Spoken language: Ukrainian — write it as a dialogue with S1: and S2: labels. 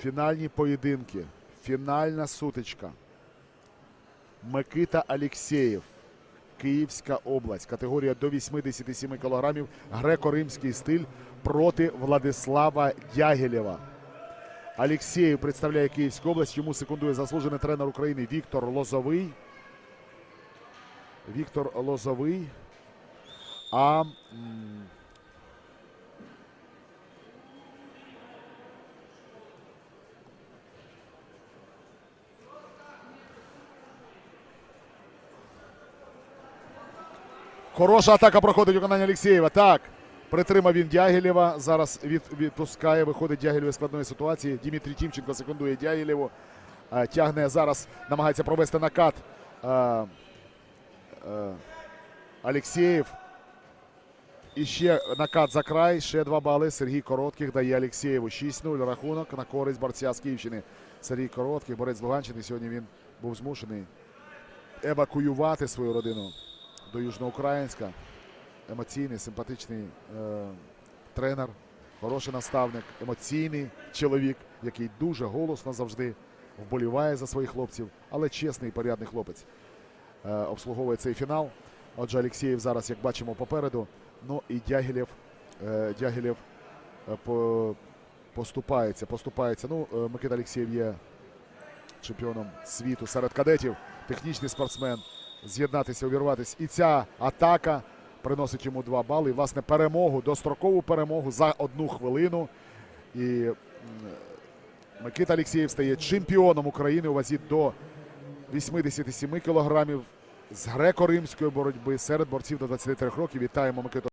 S1: Фінальні поєдинки. Фінальна сутичка. Микита Алєксєєв. Київська область. Категорія до 87 кілограмів. Греко-римський стиль проти Владислава Дягілєва. Алєксєєв представляє Київську область. Йому секундує заслужений тренер України Віктор Лозовий. Віктор Лозовий. А Хороша атака проходить виконання Алєксєєва. Так. Притримав він Дягілєва. Зараз від, відпускає, виходить Дягілєв із складної ситуації. Дмитрій Тімченко секундує Дягілєву. Тягне зараз, намагається провести накат. Алєксєєв. І ще накат за край. Ще два бали. Сергій Коротких дає Алєксєєву. 6-0 рахунок на користь борця з Київщини. Сергій Коротких, борець з Луганщини. Сьогодні він був змушений евакуювати свою родину до Южноукраїнська. Емоційний, симпатичний е, тренер, хороший наставник, емоційний чоловік, який дуже голосно завжди вболіває за своїх хлопців, але чесний і порядний хлопець е, обслуговує цей фінал. Отже, Алєксєєв зараз, як бачимо, попереду. Ну і Дягілєв, е, Дягілєв е, по, поступається, поступається. Ну, е, Микита Алєксєєв є чемпіоном світу серед кадетів, технічний спортсмен. З'єднатися, увірватися. І ця атака приносить йому два бали. І, власне, перемогу, дострокову перемогу за одну хвилину. І Микита Алєксєєв стає чемпіоном України у вазі до 87 кілограмів з греко-римської боротьби серед борців до 23 років. Вітаємо Микиту.